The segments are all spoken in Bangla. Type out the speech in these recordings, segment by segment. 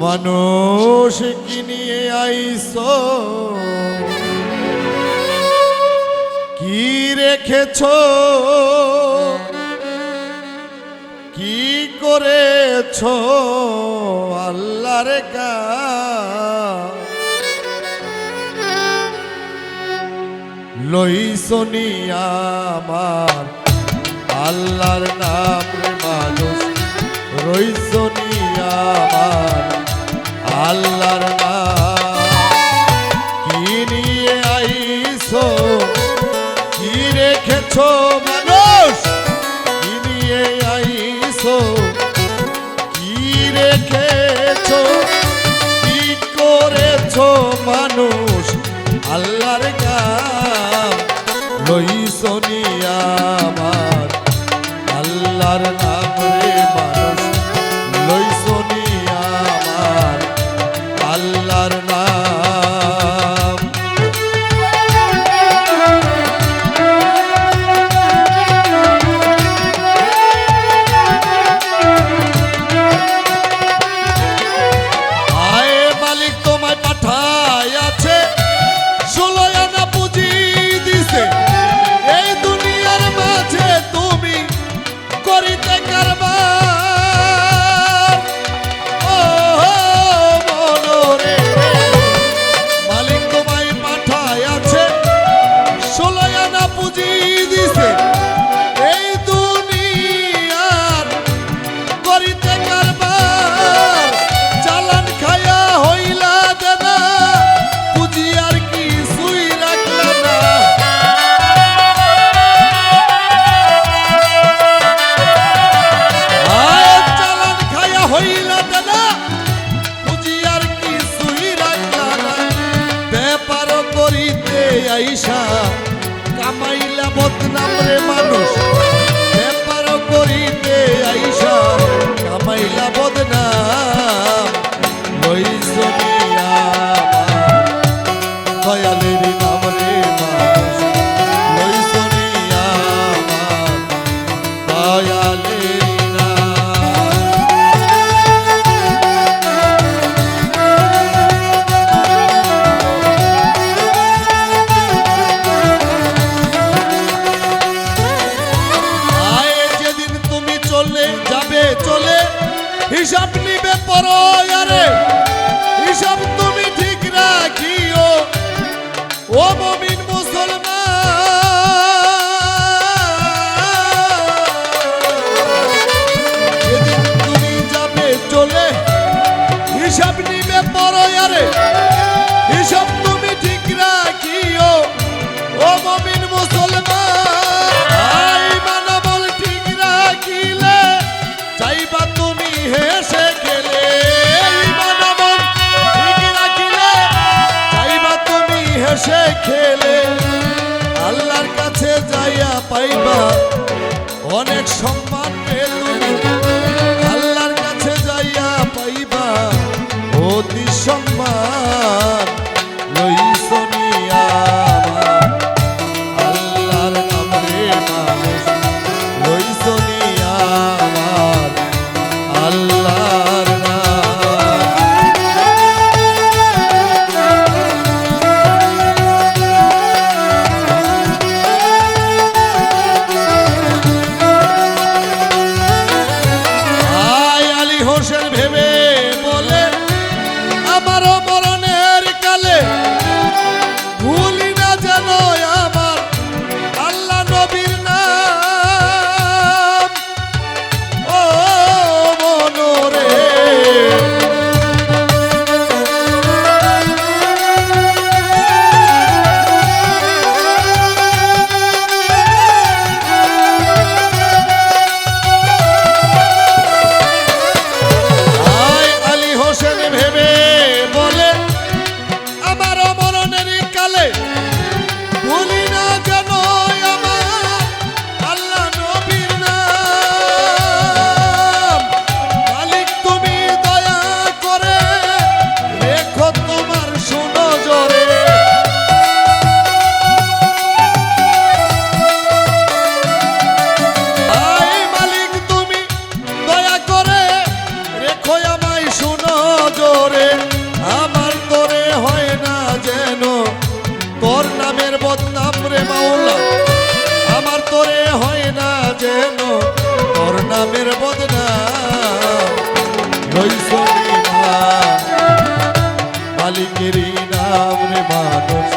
মানুষ কি নিয়ে আইস। কি রেখেছ? কি করেছ? আল্লাহর কা লই আমার আল্লাহর নাম মানুষ। রই আমার আল্লাহর কি নিয়ে আইছো কি রেখেছো মানুষ? কি নিয়ে আইছো কি রেখেছো? কি করেছ মানুষ? আল্লাহর কাম আমার। আল্লাহর নাম বদনাম রে মানুষ। চলে। হিসাব নিবে পরে আরে হিসাব তুমি ঠিক রাখিও। ও মমিন মুসলমান মানবল ঠিক রাখিলে। চাইবা তুমি হেসে গেলে মানবল ঠিক রাখিলে। চাইবা তুমি হেসে খেলে। আল্লাহর কাছে যাইয়া পাইবা। অনেক সময় নামের বদনাম লইছ না মালিকেরই নাম রে মানুষ।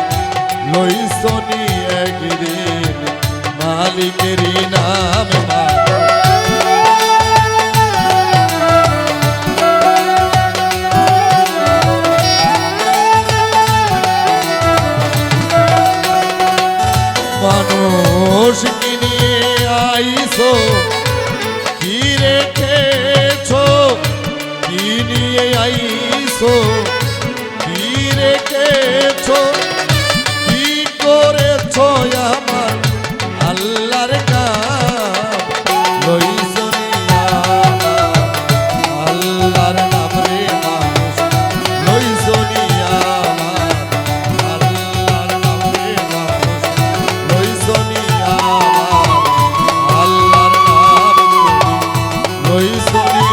লইছ নি একদিন মালিকেরই নাম মানুষ কি নিয়ে আইছো কি রেখেছো কি নিয়ে আইছো Foi isso,